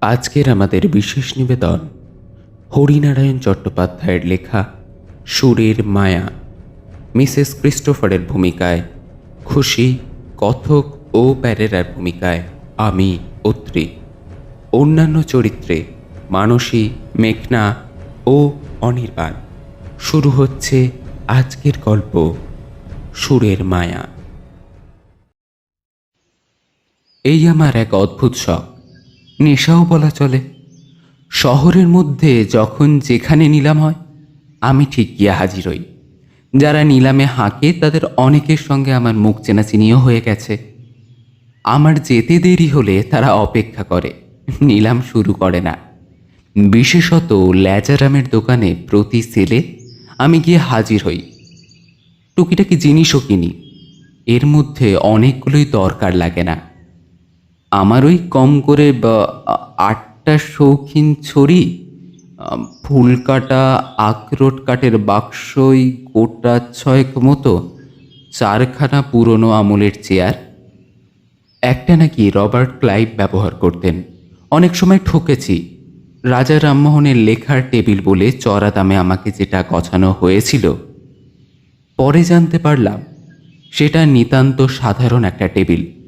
আজকের আমাদের বিশেষ নিবেদন হরিনারায়ণ চট্টোপাধ্যায়ের লেখা সুরের মায়া। মিসেস ক্রিস্টোফারের ভূমিকায়, খুশি, কথক ও প্যারেরার ভূমিকায় আমি অত্রি অন্যান্য চরিত্রে মানসী, মেঘনা ও অনির্বাণ। শুরু হচ্ছে আজকের গল্প সুরের মায়া। এই আমার এক অদ্ভুত শখ। নেশাও বলা চলে। শহরের মধ্যে যখন যেখানে নিলাম হয়, আমি ঠিক গিয়ে হাজির হই। যারা নিলামে হাঁকে, তাদের অনেকের সঙ্গে আমার মুখ চেনাচিনিও হয়ে গেছে। আমার যেতে দেরি হলে তারা অপেক্ষা করে। নিলাম শুরু করে না। বিশেষত ল্যাজারামের দোকানে প্রতি সেলে আমি গিয়ে হাজির হই। টুকিটাকি জিনিসও কিনি। এর মধ্যে অনেকগুলোই দরকার লাগে না। আমার ওই কম করে আটটা শৌখিন ছড়ি ফুল কাটা, আখরোট কাঠের বাক্সই গোটা ছয়েক মতো, চারখানা পুরনো আমলের চেয়ার। একটা নাকি রবার্ট ক্লাইভ ব্যবহার করতেন। অনেক সময় ঠকেছি। রাজা রামমোহনের লেখার টেবিল বলে চড়া দামে আমাকে যেটা গছানো হয়েছিল। পরে জানতে পারলাম, সেটা নিতান্ত সাধারণ একটা টেবিল।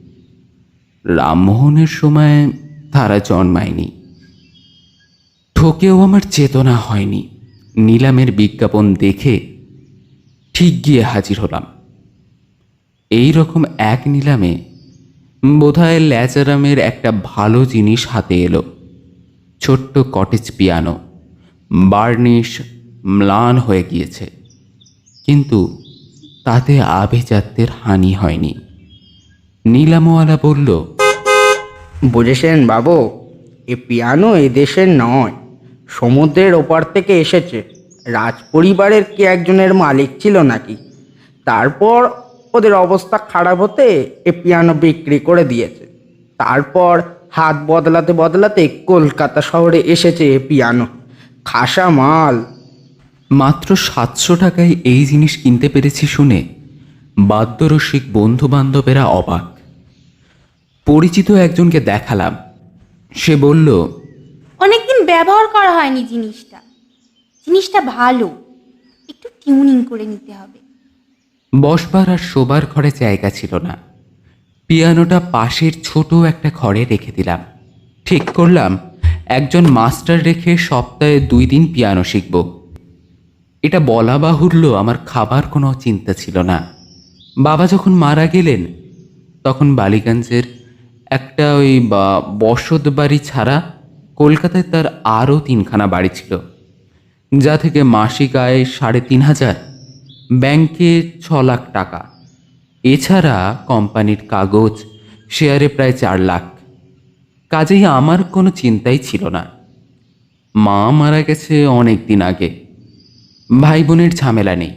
রামমোহনের সময় তারা জন্মায়নি। ঠকেও আমার চেতনা হয়নি। নিলামের বিজ্ঞাপন দেখে ঠিক গিয়ে হাজির হলাম। এই রকম এক নিলামে বোধহয় ল্যাচারামের একটা ভালো জিনিস হাতে এলো। ছোট্ট কটেজ পিয়ানো, বার্নিশ ম্লান হয়ে গিয়েছে। কিন্তু তাতে আভিজাত্যের হানি হয়নি। নীলামওয়ালা বলল বুঝেছেন বাবু এ পিয়ানো এ দেশের নয় সমুদ্রের ওপার থেকে এসেছে। রাজপরিবারের কে একজনের মালিক ছিল নাকি? তারপর ওদের অবস্থা খারাপ হতে এ পিয়ানো বিক্রি করে দিয়েছে। তারপর হাত বদলাতে বদলাতে কলকাতা শহরে এসেছে এ পিয়ানো। খাসা মাল। মাত্র সাতশো টাকায় এই জিনিস কিনতে পেরেছি শুনে বাদ্যরসিক বন্ধু বান্ধবেরা অবাক। পরিচিত একজনকে দেখালাম। সে বলল অনেকদিন ব্যবহার করা হয়নি জিনিসটা। জিনিসটা ভালো। একটু টিউনিং করে নিতে হবে। বসবার আর শোবার ঘরে জায়গা ছিল না। পিয়ানোটা পাশের ছোট একটা ঘরে রেখে দিলাম। ঠিক করলাম একজন মাস্টার রেখে সপ্তাহে দুই দিন পিয়ানো শিখব। এটা বলা বাহুল্য আমার খাবার কোনো চিন্তা ছিল না। বাবা যখন মারা গেলেন তখন বালিগঞ্জের একটা ওই বসত বাড়ি ছাড়া কলকাতায় তার আরও তিনখানা বাড়ি ছিল। যা থেকে মাসিক আয় সাড়ে তিন হাজার, ব্যাংকে ছ লাখ টাকা। এছাড়া কোম্পানির কাগজ, শেয়ারে প্রায় চার লাখ। কাজেই আমার কোনো চিন্তাই ছিল না। মা মারা গেছে অনেক দিন আগে। ভাই বোনের ঝামেলা নেই।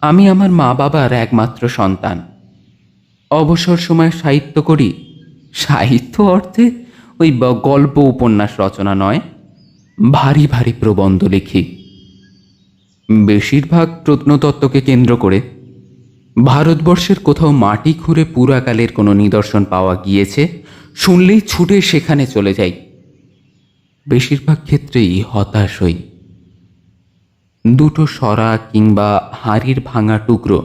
আমি আমার মা বাবার একমাত্র সন্তান। অবসর সময় সাহিত্য করি সাহিত্য অর্থে ওই গল্প উপন্যাস রচনা নয়, ভারী ভারী প্রবন্ধ লিখি। বেশিরভাগ প্রত্নতত্ত্বকে কেন্দ্র করে ভারতবর্ষের কোথাও মাটি খুঁড়ে পুরাকালের কোনো নিদর্শন পাওয়া গিয়েছে, শুনলেই ছুটে সেখানে চলে যাই। বেশিরভাগ ক্ষেত্রেই হতাশ হই। দুটো সরা কিংবা হাড়ির ভাঙা টুকরো,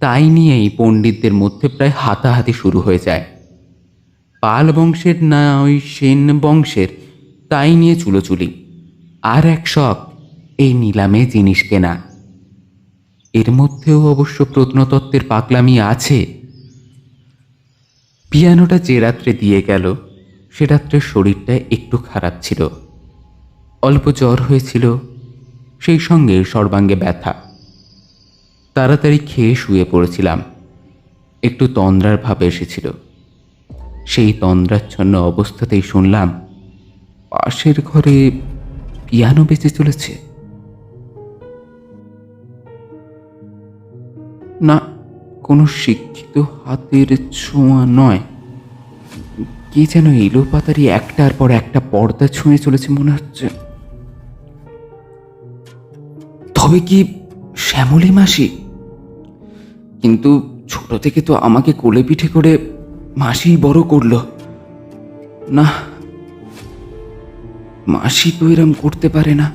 তাই নিয়েই পণ্ডিতদের মধ্যে প্রায় হাতাহাতি শুরু হয়ে যায়। পাল বংশের না ওই সেন বংশের? তাই নিয়ে চুলোচুলি। আর এক শখ, এই নিলামে জিনিস কেনা। এর মধ্যেও অবশ্য প্রত্নতত্ত্বের পাকলামি আছে। পিয়ানোটা যে রাত্রে দিয়ে গেল, সে রাত্রে শরীরটা একটু খারাপ ছিল। অল্প জ্বর হয়েছিল, সেই সঙ্গে সর্বাঙ্গে ব্যথা। তাড়াতাড়ি খেয়ে শুয়ে পড়েছিলাম। একটু তন্দ্রার ভাব এসেছিল। সেই তন্দ্রাচ্ছন্ন অবস্থাতেই শুনলাম, পাশের ঘরে পিয়ানো বেঁচে চলেছে। না, কোনো শিক্ষিত হাতের ছোঁয়া নয়। কি যেন এলো পাতারি একটার পর একটা পর্দা ছুঁয়ে চলেছে মনে হচ্ছে। তবে কি শ্যামলী মাসি? কিন্তু ছোট থেকে তো আমাকে কোলে পিঠে করে মাসিই বড় করল। না, মাসি তো এরম করতে পারে না।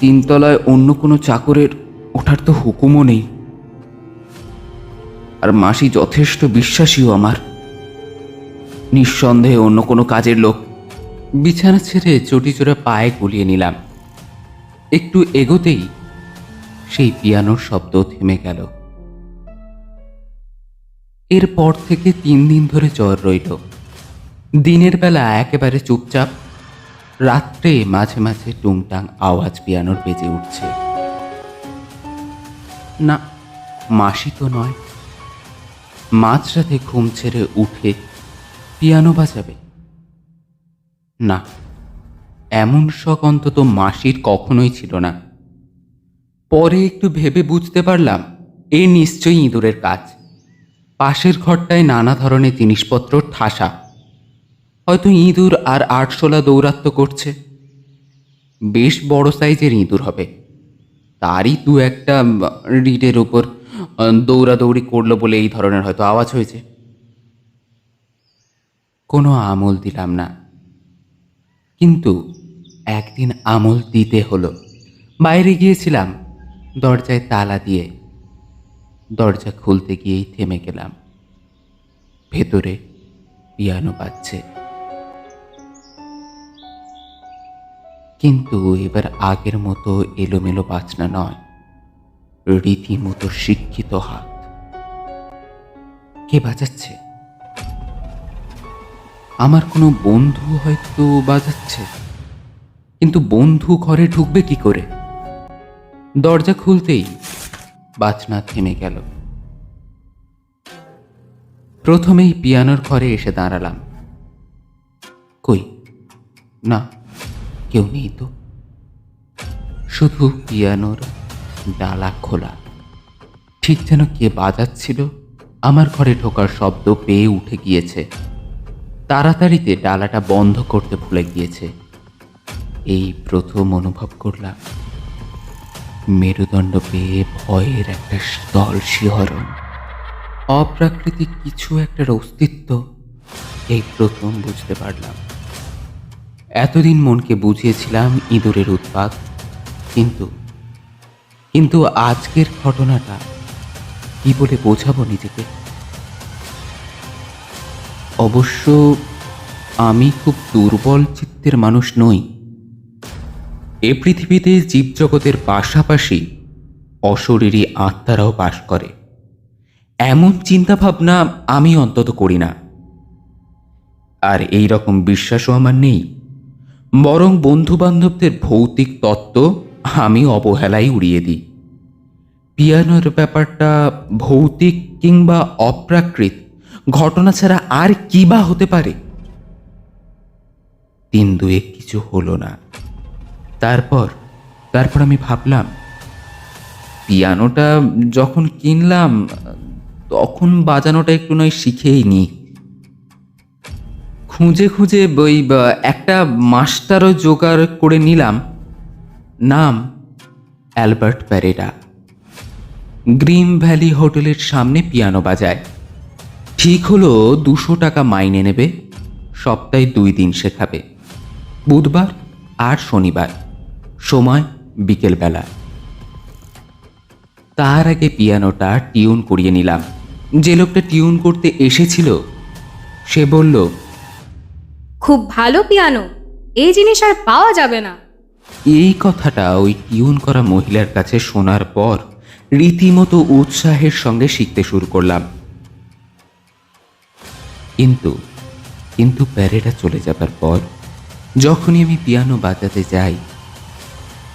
তিনতলায় অন্য কোনো চাকরের ওঠার তো হুকুমও নেই। আর মাসি যথেষ্ট বিশ্বাসীও আমার। নিঃসন্দেহে অন্য কোনো কাজের লোক। বিছানা ছেড়ে চটি চটিচোরা পায়ে গুলিয়ে নিলাম। একটু এগোতেই সেই পিয়ানোর শব্দ থেমে গেল। এরপর থেকে তিন দিন ধরে জ্বর রইল। দিনের বেলা একেবারে চুপচাপ, রাত্রে মাঝে মাঝে টুংটাং আওয়াজ পিয়ানোর বেজে উঠছে। না, মাসি তো নয়। মাঝরাতে ঘুম ছেড়ে উঠে পিয়ানো বাজাবে। না, এমন শখ অন্তত মাসির কখনোই ছিল না। পরে একটু ভেবে বুঝতে পারলাম, এ নিশ্চয়ই ইঁদুরের কাজ। পাশের ঘরটায় নানা ধরনের জিনিসপত্র ঠাসা। হয়তো ইঁদুর আর আটশোলা দৌরাত্ম করছে। বেশ বড় সাইজের ইঁদুর হবে। তারই দু একটা রিডের ওপর দৌড়াদৌড়ি করল বলে এই ধরনের হয়তো আওয়াজ হয়েছে। কোনো আমল দিলাম না। কিন্তু একদিন আমল দিতে হলো। বাইরে গিয়েছিলাম, দরজায় তালা দিয়ে। দরজা খুলতে গিয়েই থেমে গেলাম। ভেতরে পিয়ানো বাজছে। কিন্তু এবার আগের মতো এলোমেলো বাজনা নয়। রীতিমতো শিক্ষিত হাত। কে বাজাচ্ছে? আমার কোনো বন্ধু হয়তো বাজাচ্ছে। কিন্তু বন্ধু ঘরে ঢুকবে কি করে? দরজা খুলতেই বাজনা থেমে গেল। প্রথমেই পিয়ানোর ঘরে এসে দাঁড়ালাম। কই? না, কেউ নেই তো? শুধু পিয়ানোর ডালা খোলা। ঠিক যেন কে বাজাচ্ছিল, আমার ঘরে ঢোকার শব্দ পেয়ে উঠে গিয়েছে। তাড়াতাড়িতে ডালাটা বন্ধ করতে ভুলে গিয়েছে। এই প্রথম অনুভব করলাম। মেরুদণ্ড পেয়ে ভয়ের একটা স্থল শিহরণ। অপ্রাকৃতিক কিছু একটার অস্তিত্ব এই প্রথম বুঝতে পারলাম। এতদিন মনকে বুঝিয়েছিলাম ইঁদুরের উৎপাত, কিন্তু কিন্তু আজকের ঘটনাটা কি বলে বোঝাবো নিজেকে? অবশ্য আমি খুব দুর্বল চিত্তের মানুষ নই। এ পৃথিবীতে জীবজগতের পাশাপাশি অশরীরী আত্মারাও বাস করে। এমন চিন্তাভাবনা আমি অন্তত করি না। আর এই রকম বিশ্বাসও আমার নেই। বরং বন্ধু বান্ধবদের ভৌতিক তত্ত্ব আমি অবহেলায় উড়িয়ে দিই। পিয়ানোর ব্যাপারটা ভৌতিক কিংবা অপ্রাকৃত ঘটনা ছাড়া আর কি বা হতে পারে? দিন দুয়েক কিছু হলো না। তারপর তারপর আমি ভাবলাম, পিয়ানোটা যখন কিনলাম, তখন বাজানোটা একটু নয় শিখেই নি। খুঁজে খুঁজে ওই, একটা মাস্টারও জোগাড় করে নিলাম, নাম অ্যালবার্ট প্যারেডা গ্রিন ভ্যালি হোটেলের সামনে পিয়ানো বাজায়। ঠিক হলো দুশো টাকা মাইনে নেবে, সপ্তাহে দুই দিন শেখাবে, বুধবার আর শনিবার। সময় বিকেলবেলা তার আগে পিয়ানোটা টিউন করিয়ে নিলাম। যে লোকটা টিউন করতে এসেছিল সে বলল খুব ভালো পিয়ানো এই জিনিস আর পাওয়া যাবে না। এই কথাটা ওই টিউন করা মহিলার কাছে শোনার পর রীতিমতো উৎসাহের সঙ্গে শিখতে শুরু করলাম। কিন্তু কিন্তু প্যারেডা চলে যাবার পর যখনই আমি পিয়ানো বাজাতে যাই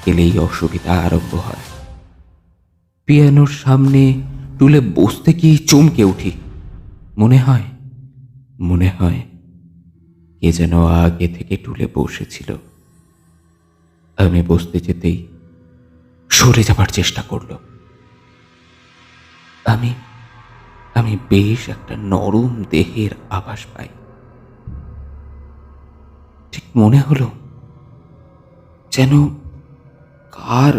এলেই অসুবিধা আরম্ভ হয়। পিয়ানোর সামনে টুলে বসতে গিয়ে চমকে উঠি। মনে হয় মনে হয় কে যেন আগে থেকে টুলে বসেছিল। আমি বসতে যেতেই সরে যাবার চেষ্টা করল। আমি আমি বেশ একটা নরম দেহের আভাস পাই। ঠিক মনে হলো যেন কার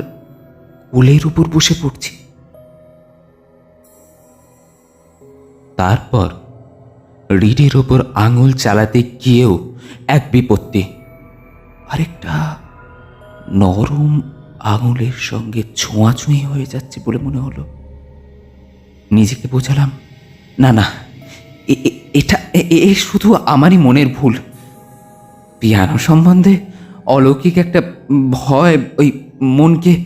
কোলের উপর বসে পড়ছি? তারপর রিডের ওপর আঙুল চালাতে গিয়েও এক বিপত্তি। আরেকটা নরম আঙুলের সঙ্গে ছোঁয়াছুঁই হয়ে যাচ্ছে বলে মনে হলো। নিজেকে বোঝালাম, না না এটা এ শুধু আমারই মনের ভুল। পিয়ানো সম্বন্ধে অলৌকিক একটা ভয়, ওই মনকে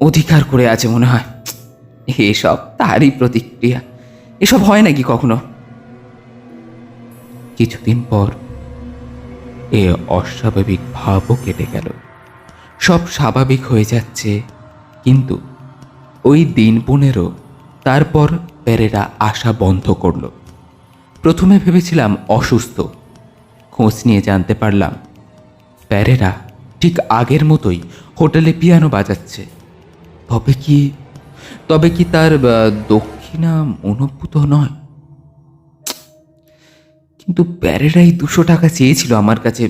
অধিকার করে আছে মনে হয়। এসব তারই প্রতিক্রিয়া। এসব হয় নাকি কখনো? কিছুদিন পর এ অস্বাভাবিক ভাবও কেটে গেল। সব স্বাভাবিক হয়ে যাচ্ছে, কিন্তু ওই দিন পনেরো, তারপর পেরেরা আসা বন্ধ করল। প্রথমে ভেবেছিলাম অসুস্থ, খোঁজ নিয়ে জানতে পারলাম, প্যারেরা ঠিক আগের মতোই হোটেলে পিয়ানো বাজাচ্ছে। তবে কি তবে কি তার দক্ষিণা অনুভূত নয়? কিন্তু প্যারেরাই দুশো টাকা চেয়েছিল আমার কাছে।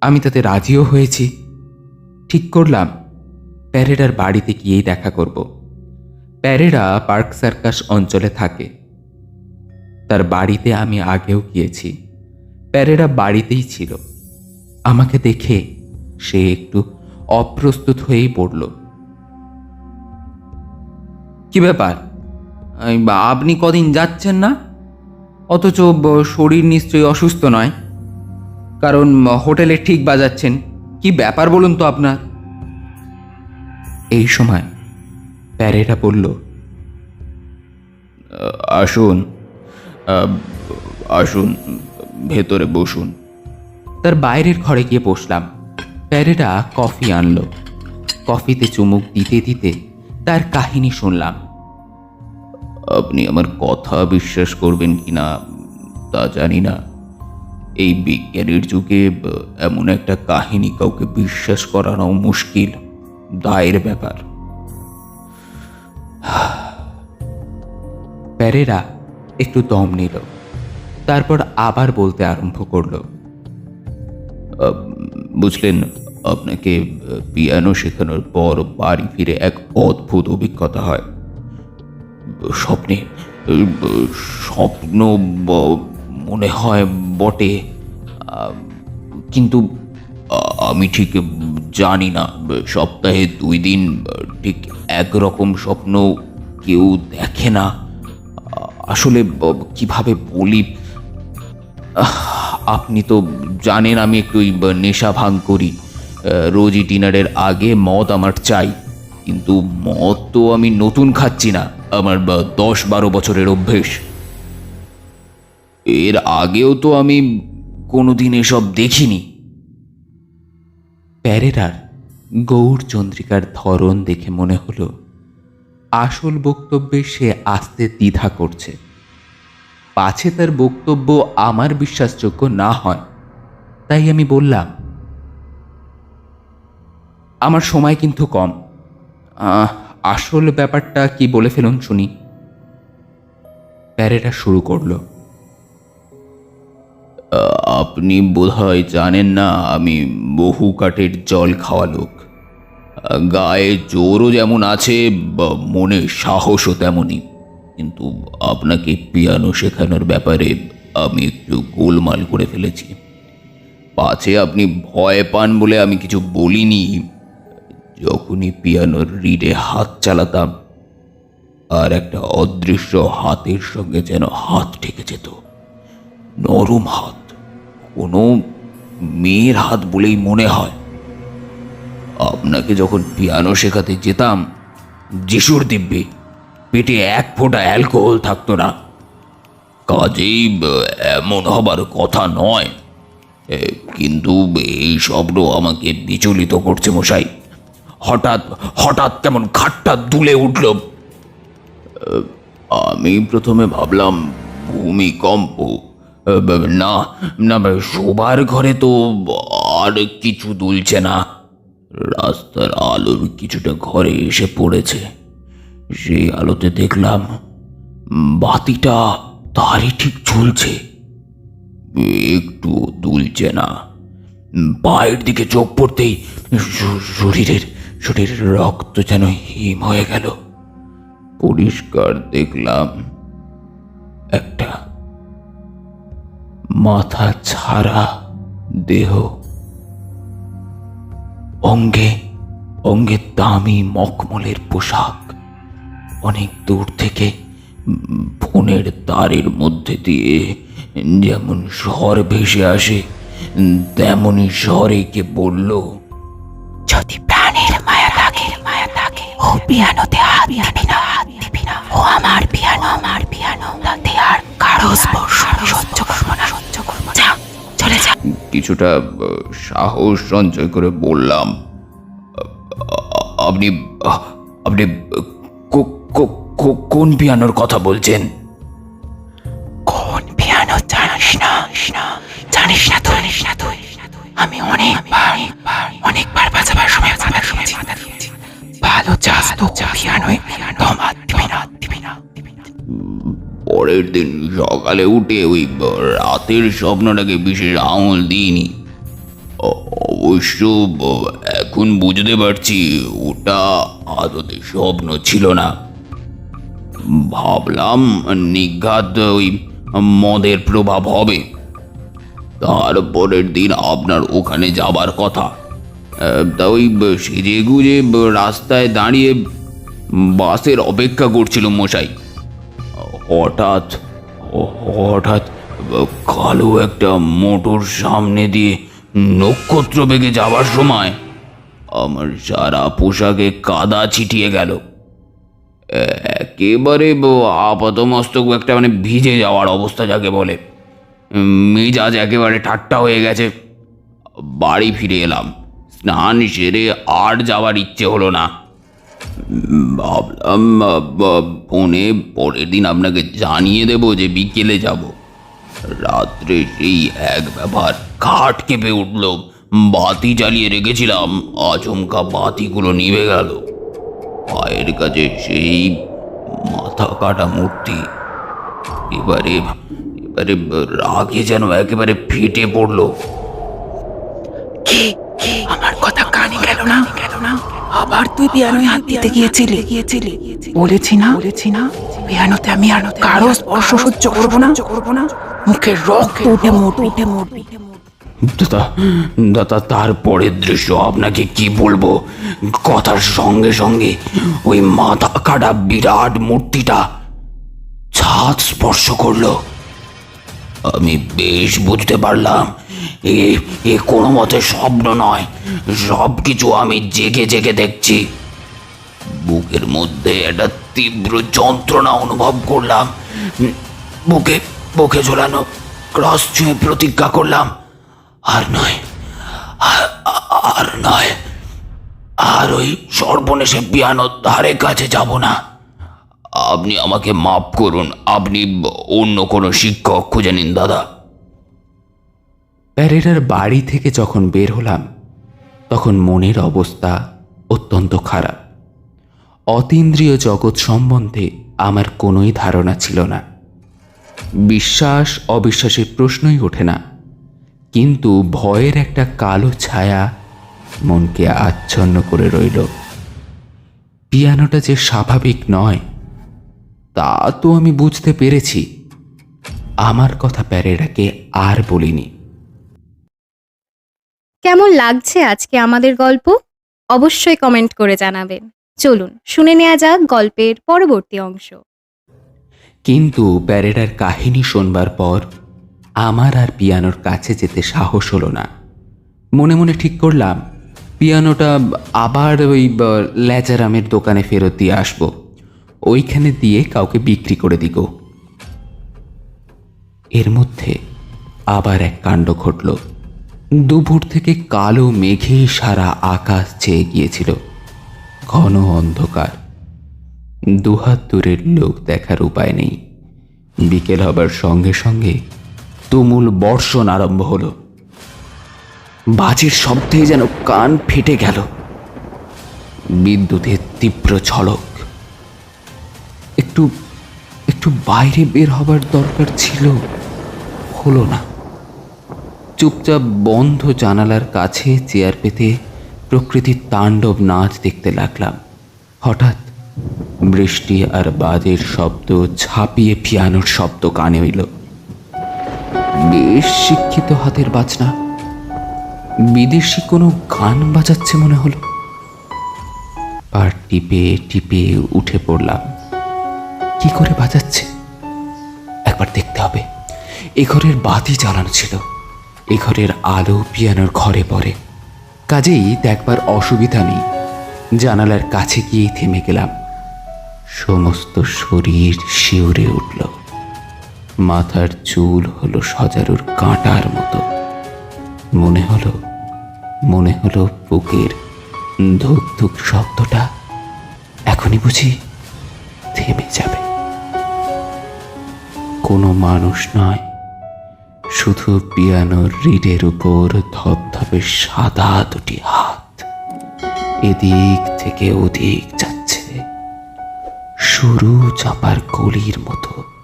আমি তাতে রাজিও হয়েছি। ঠিক করলাম। প্যারেডার বাড়িতে গিয়েই দেখা করব। প্যারেডা পার্ক সার্কাস অঞ্চলে থাকে। তার বাড়িতে আমি আগেও গিয়েছি। প্যারেডা বাড়িতেই ছিল। আমাকে দেখে সে একটু অপ্রস্তুত হয়েই পড়ল। কি ব্যাপার? আপনি কদিন যাচ্ছেন না? অথচ শরীর নিশ্চয়ই অসুস্থ নয়। কারণ হোটেলে ঠিক বাজাচ্ছেন। কি ব্যাপার বলুন তো আপনার? এই সময় প্যারেরা বলল আসুন। আসুন, ভেতরে বসুন। তার বাইরের ঘরে গিয়ে বসলাম। প্যারেরা কফি আনলো। কফিতে চুমুক দিতে দিতে তার কাহিনী শুনলাম। আপনি আমার কথা বিশ্বাস করবেন কি না, তা জানি না। এই বিজ্ঞানের যুগে এমন একটা কাহিনী কাউকে বিশ্বাস করানো মুশকিল, দায়ের ব্যাপার। প্যারেরা একটু দম নিল, তারপর আবার বলতে আরম্ভ করল বুঝলেন আপনাকে পিয়ানো শেখানোর পর বাড়ি ফিরে এক অদ্ভুত অভিজ্ঞতা হয়। স্বপ্নে স্বপ্ন মনে হয় বটে কিন্তু আমি ঠিক জানি না। সপ্তাহে দুই দিন ঠিক একরকম স্বপ্ন কেউ দেখে না। আসলে কীভাবে বলি? আহ, আপনি তো জানেন আমি একটু নেশা ভাঙ করি। রোজই ডিনারের আগে মদ আমার চাই। কিন্তু মদ তো আমি নতুন খাচ্ছি না, আমার দশ বারো বছরের অভ্যেস। এর আগেও তো আমি কোনোদিন এসব দেখিনি। প্যারেরার গৌর চন্দ্রিকার ধরন দেখে মনে হলো, আসল বক্তব্যে সে আসতে দ্বিধা করছে। পাছে তার বক্তব্য আমার বিশ্বাসযোগ্য না হয়। তাই আমি বললাম, আমার সময় কিন্তু কম। আসল ব্যাপারটা কি বলে ফেলুন শুনি। প্যারেটা শুরু করল। আপনি বোধহয় জানেন না, আমি বহু কাঠের জল খাওয়া লোক। গায়ে জোরও যেমন আছে মনে সাহসও তেমনই। কিন্তু আপনাকে পিয়ানো শেখানোর ব্যাপারে আমি একটু গোলমাল করে ফেলেছি। পাছে আপনি ভয় পান বলে আমি কিছু বলিনি। যখনই পিয়ানোর রিডে হাত চালাতাম, আর একটা অদৃশ্য হাতের সঙ্গে যেন হাত ঠেকে যেত। নরম হাত, কোনো মেয়ের হাত বলেই মনে হয়। আপনাকে যখন পিয়ানো শেখাতে যেতাম, যিশুর দিব্যে পেটে এক ফোঁটা অ্যালকোহল থাকতো না। কাজেই এমন হবার কথা নয়। কিন্তু এই শব্দ আমাকে বিচলিত করছে মশাই। হঠাৎ হঠাৎ কেমন খাটটা দুলে উঠল। আমি প্রথমে ভাবলাম, ভূমিকম্প। না না, শোবার ঘরে তো আর কিছু দুলছে না। রাস্তার আলোর কিছুটা ঘরে এসে পড়েছে। সেই আলোতে দেখলাম বাতিটা তারই ঠিক ঝুলছে। একটু দুলছে না। পায়ের দিকে চোখ পড়তেই শরীরের শরীরের রক্ত যেন হিম হয়ে গেল। পরিষ্কার দেখলাম একটা মাথা ছাড়া দেহ। অঙ্গে অঙ্গে দামি মখমলের পোশাক। অনেক দূর থেকে ফোনের তারের মধ্যে দিয়ে যেমন স্বর ভেসে আসে উম, তেমনি স্বরে কে বলল যদি প্রাণের মায়া থাকে মায়া থাকে ও পিয়ানোতে হাত দিবি না হাত দিবি না। ও আমার পিয়ানো আমার পিয়ানো। তাতে আর কারও স্পর্শ সহ্য করব না। সহ্য করব না চলে যা। কিছুটা সাহস সঞ্চয় করে বললাম আপনি আপনি কোন পিয়ানোর কথা বলছেন? কোন পিয়ানো জানিস না? জানিস না তুই? জানিস না তুই আমি অনেকবার অনেকবার বাজাবার সময় বাজাবার সময় বাধা দিয়েছি। ভালো চাস তো পিয়ানোয় দম হাত দিবি না দিবি না পরের দিন সকালে উঠে ওই রাতের স্বপ্নটাকে বিশেষ আমল দিইনি। অবশ্য এখন বুঝতে পারছি ওটা আদতে স্বপ্ন ছিল না। ভাবলাম নিঘাত ওই মদের প্রভাব হবে। তারপরের দিন আপনার ওখানে যাবার কথা। তা ওই সেজে গুজে রাস্তায় দাঁড়িয়ে বাসের অপেক্ষা করছিল মশাই। হঠাৎ হঠাৎ কালো একটা মোটর সামনে দিয়ে নক্ষত্র বেগে যাওয়ার সময় আমার সারা পোশাকে কাদা ছিটিয়ে গেল। একেবারে আপাতমস্তক একটা মানে ভিজে যাওয়ার অবস্থা যাকে বলে। মেজাজ একেবারে ঠাট্টা হয়ে গেছে। বাড়ি ফিরে এলাম। স্নান সেরে আর যাওয়ার ইচ্ছে হলো না। ভাবলাম ফোনে পরের দিন আপনাকে জানিয়ে দেব যে বিকেলে যাব। রাত্রে সেই এক ব্যাপার কাঠ কেঁপে উঠল। বাতি জ্বালিয়ে রেখেছিলাম। আচমকা বাতিগুলো নিভে গেল। পায়ের কাছে সেই মাথা কাটা মূর্তি। এবারে এবারে রাগে যেন একেবারে ফেটে পড়ল। আমার কথা কানে গেল না? গেল না আবার তুই পিয়ানোয় হাত দিতে গিয়েছিলি? গিয়েছিলি বলেছি না? বলেছি না পিয়ানোতে আমি আর কারও স্পর্শ সহ্য করব না? করব না মুখে রক্ত উঠে মরবি উঠে মরবি। দাদা তারপরের দৃশ্য আপনাকে কি বলব? কথার সঙ্গে সঙ্গে ওই মাথা কাটা বিরাট মূর্তিটা ছাদ স্পর্শ করল। আমি বেশ বুঝতে পারলাম, এ এ কোনো মতে স্বপ্ন নয় সব কিছু আমি জেগে জেগে দেখছি। বুকের মধ্যে একটা তীব্র যন্ত্রণা অনুভব করলাম বুকে বুকে ঝোলানো, ক্রস ছুঁয়ে প্রতিজ্ঞা করলাম। আর নয়। আর- নয়। আর ওই সর্বনেশে পিয়ানোর ধারে কাছে যাব না। আপনি আমাকে মাফ করুন, আপনি অন্য কোনো শিক্ষক খুঁজে নিন, দাদা। প্যারেরার বাড়ি থেকে যখন বের হলাম, তখন মনের অবস্থা অত্যন্ত খারাপ। অতীন্দ্রিয় জগৎ সম্বন্ধে আমার কোনোই ধারণা ছিল না। বিশ্বাস, অবিশ্বাসের প্রশ্নই ওঠে না। কিন্তু ভয়ের একটা কালো ছায়া মনকে আচ্ছন্ন করে রইল। পিয়ানোটা যে স্বাভাবিক নয় তা তো আমি বুঝতে পেরেছি। আমার কথা প্যারেরাকে আর বলিনি। কেমন লাগছে আজকে আমাদের গল্প? অবশ্যই কমেন্ট করে জানাবেন। চলুন শুনে নেওয়া যাক গল্পের পরবর্তী অংশ। কিন্তু প্যারেডার কাহিনী শোনবার পর আমার আর পিয়ানোর কাছে যেতে সাহস হলো না। মনে মনে ঠিক করলাম, পিয়ানোটা আবার ওই ল্যাজারামের দোকানে ফেরত দিয়ে আসব। ওইখানে দিয়ে কাউকে বিক্রি করে দিব। এর মধ্যে আবার এক কাণ্ড ঘটল। দুপুর থেকে কালো মেঘে সারা আকাশ চেয়ে গিয়েছিল। ঘন অন্ধকার। দুহাত দূরের লোক দেখার উপায় নেই। বিকেল হবার সঙ্গে সঙ্গে তুমুল বর্ষণ আরম্ভ হলো। বাজির শব্দে যেন কান ফেটে গেল। বিদ্যুতের তীব্র ঝলক। একটু একটু বাইরে বের হবার দরকার ছিল, হলো না। চুপচাপ বন্ধ জানালার কাছে চেয়ার পেতে প্রকৃতির তাণ্ডব নাচ দেখতে লাগলাম। হঠাৎ বৃষ্টি আর বাজের শব্দ ছাপিয়ে পিয়ানোর শব্দ কানে এলো। বেশ শিক্ষিত হাতের বাজনা। বিদেশি কোনো গান বাজাচ্ছে মনে হলো। আর টিপে টিপে উঠে পড়লাম। কি করে বাজাচ্ছে? একবার দেখতে হবে। এ ঘরের বাতি জ্বালানো ছিল। এ ঘরের আলো পিয়ানোর ঘরে পড়ে। কাজেই দেখবার অসুবিধা নেই। জানালার কাছে গিয়ে থেমে গেলাম। সমস্ত শরীর শিউরে উঠল। মাথার চুল হলো সজারুর কাঁটার মতো। মনে হলো মনে হলো বুকের ধুক ধুক শব্দটা। এখনই বুঝি থেমে যাবে। কোনো মানুষ নয়, শুধু পিয়ানোর রিডের উপর ধপধপে সাদা দুটি হাত। এদিক থেকে ওদিক যাচ্ছে। সরু চাপার কলির মতো।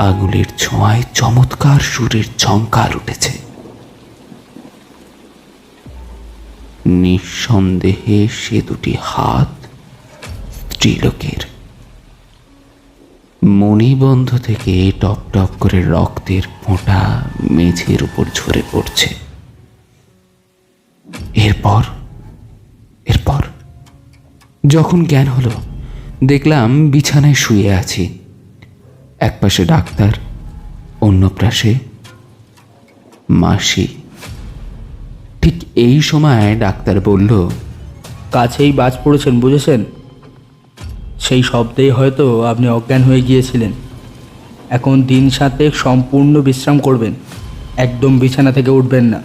আঙুলের ছোঁয়ায় চমৎকার সুরের ঝঙ্কার উঠেছে। নিঃসন্দেহে সে দুটি হাত স্ত্রীলোকের। মণিবন্ধ থেকে টপ টপ করে রক্তের ফোঁটা মেঝের উপর ঝরে পড়ছে। এরপর এরপর, যখন জ্ঞান হলো, দেখলাম বিছানায় শুয়ে আছি। একপাশে ডাক্তার অন্য পাশে মাসি। ঠিক এই সময় ডাক্তার বলল কাছেই বাজ পড়েছেন বুঝেছেন? সেই শব্দেই হয়তো আপনি অজ্ঞান হয়ে গিয়েছিলেন। এখন দিন সাথে সম্পূর্ণ বিশ্রাম করবেন একদম বিছানা থেকে উঠবেন না।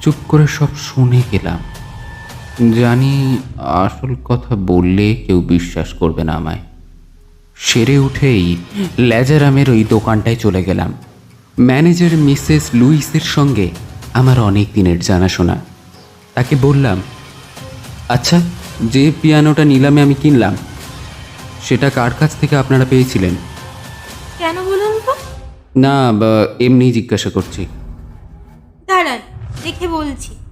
চুপ করে সব শুনে গেলাম। জানি আসল কথা বললে কেউ বিশ্বাস করবে না আমায়। সেরে উঠেই লেজারামের ওই দোকানটায় চলে গেলাম। ম্যানেজার মিসেস লুইসের সঙ্গে আমার অনেক দিনের জানাশোনা। তাকে বললাম আচ্ছা যে পিয়ানোটা নিলামে আমি কিনলাম সেটা কার কাছ থেকে আপনারা পেয়েছিলেন? কেন বলুন তো? না বা এমনি জিজ্ঞাসা করছি। দাঁড়ান দেখে বলছি।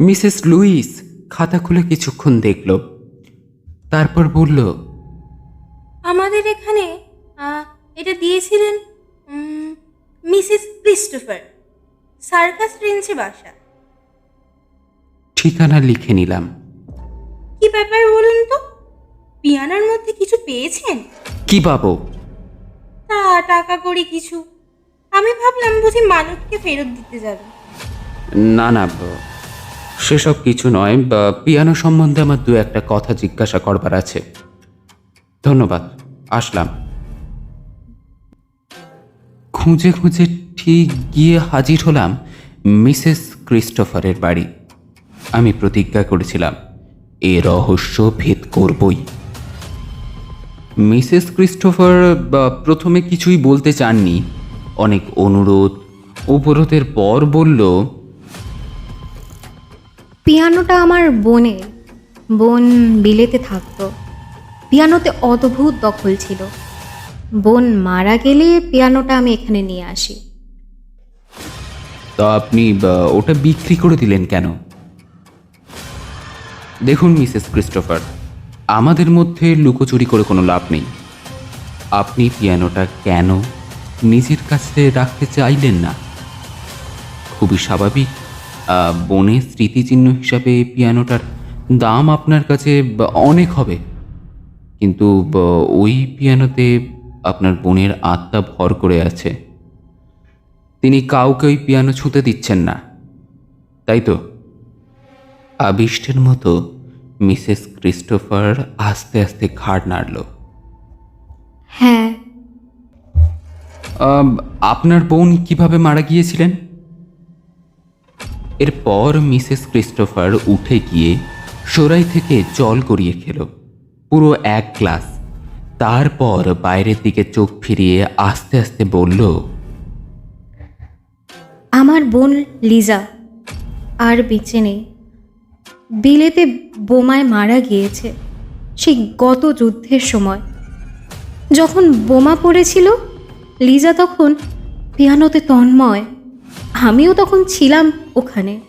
মিসেস লুইস খাতা খুলে কিছুক্ষণ দেখল। তারপর বলল আমাদের এখানে এটা দিয়েছিলেন মিসেস ক্রিস্টোফার সার্কাস রেঞ্জে বাসা। ঠিকানা লিখে নিলাম। কি ব্যাপার বলুন তো? পিয়ানার মধ্যে কিছু পেয়েছেন? কি পাবো? তা টাকা করি কিছু। আমি ভাবলাম বুঝি মালিককে ফেরত দিতে যাবে না না সেসব কিছু নয় বা পিয়ানো সম্বন্ধে আমার দু একটা কথা জিজ্ঞাসা করবার আছে। ধন্যবাদ আসলাম। খুঁজে খুঁজে ঠিক গিয়ে হাজির হলাম মিসেস ক্রিস্টোফারের বাড়ি। আমি প্রতিজ্ঞা করেছিলাম এ রহস্য ভেদ করবই। মিসেস ক্রিস্টোফার বা, প্রথমে কিছুই বলতে চাননি। অনেক অনুরোধ উপরোধের পর বলল পিয়ানোটা আমার বোনের বোন বিলেতে থাকতো। পিয়ানোতে অদ্ভুত দখল ছিল। বোন মারা গেলে পিয়ানোটা আমি এখানে নিয়ে আসি। তা আপনি ওটা বিক্রি করে দিলেন কেন? দেখুন, মিসেস ক্রিস্টোফার, আমাদের মধ্যে লুকোচুরি করে কোনো লাভ নেই। আপনি পিয়ানোটা কেন নিজের কাছে রাখতে চাইলেন না? খুবই স্বাভাবিক। বোনের স্মৃতিচিহ্ন হিসাবে পিয়ানোটার দাম আপনার কাছে অনেক হবে। কিন্তু ওই পিয়ানোতে আপনার বোনের আত্মা ভর করে আছে। তিনি কাউকে ওই পিয়ানো ছুঁতে দিচ্ছেন না। তাই তো? আবিষ্টের মতো মিসেস ক্রিস্টোফার আস্তে আস্তে ঘাড় নাড়ল। হ্যাঁ। আপনার বোন কীভাবে মারা গিয়েছিলেন? এরপর মিসেস ক্রিস্টোফার উঠে গিয়ে সোরাই থেকে জল গড়িয়ে খেল, পুরো এক গ্লাস। তারপর বাইরের দিকে চোখ ফিরিয়ে আস্তে আস্তে বলল, আমার বোন লিজা আর বেঁচে নেই। বিলেতে বোমায় মারা গিয়েছে সেই গত যুদ্ধের সময়। যখন বোমা পড়েছিল, লিজা তখন পিয়ানোতে তন্ময়। আমিও তখন ছিলাম ওখানে।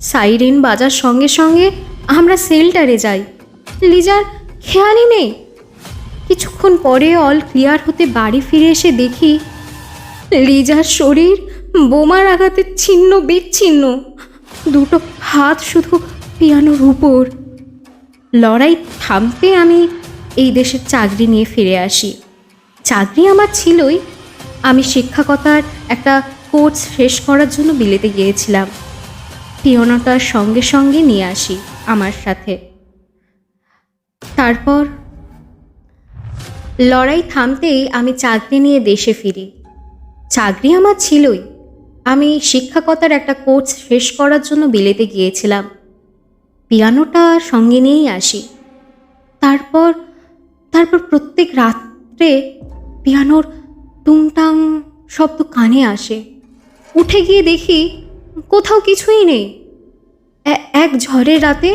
সাইরেন বাজার সঙ্গে সঙ্গে আমরা সেল্টারে যাই। লিজার খেয়ালই নেই। কিছুক্ষণ পরে অল ক্লিয়ার হতে বাড়ি ফিরে এসে দেখি লিজার শরীর বোমার আঘাতে ছিন্ন বিচ্ছিন্ন। দুটো হাত শুধু পিয়ানোর উপর। লড়াই থামতে আমি এই দেশের চাকরি নিয়ে ফিরে আসি। চাকরি আমার ছিলই। আমি শিক্ষকতার একটা কোর্স শেষ করার জন্য বিলেতে গিয়েছিলাম। পিয়ানোটার সঙ্গে সঙ্গে নিয়ে আসি আমার সাথে। তারপর লড়াই থামতেই আমি চাকরি নিয়ে দেশে ফিরি। চাকরি আমার ছিলই। আমি শিক্ষকতার একটা কোর্স শেষ করার জন্য বিলেতে গিয়েছিলাম। পিয়ানোটা সঙ্গে নিয়েই আসি। তারপর তারপর প্রত্যেক রাত্রে পিয়ানোর টুংটাং শব্দ কানে আসে। উঠে গিয়ে দেখি কোথাও কিছুই নেই। এক ঝড়ের রাতে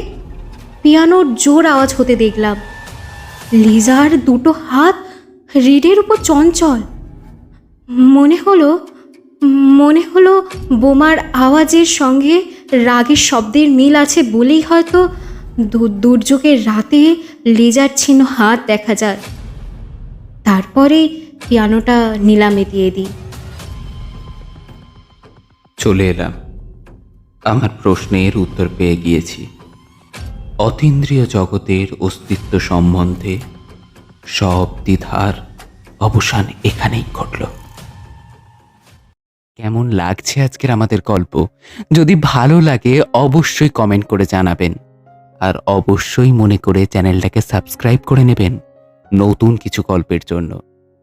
পিয়ানোর জোর আওয়াজ হতে দেখলাম। লিজার দুটো হাত রিডের উপর চঞ্চল। মনে হলো মনে হলো বোমার আওয়াজের সঙ্গে রাগের শব্দের মিল আছে বলেই হয়তো দুর্যোগের রাতে লেজার ছিন্ন হাত দেখা যায়। তারপরে পিয়ানোটা নিলামে দিয়ে দিই। চলে এলাম। আমার প্রশ্নের উত্তর পেয়ে গিয়েছি। অতীন্দ্রিয় জগতের অস্তিত্ব সম্বন্ধে সব দ্বিধার অবসান এখানেই ঘটল। কেমন লাগছে আজকের আমাদের গল্প? যদি ভালো লাগে, অবশ্যই কমেন্ট করে জানাবেন। আর অবশ্যই মনে করে চ্যানেলটাকে সাবস্ক্রাইব করে নেবেন নতুন কিছু গল্পের জন্য।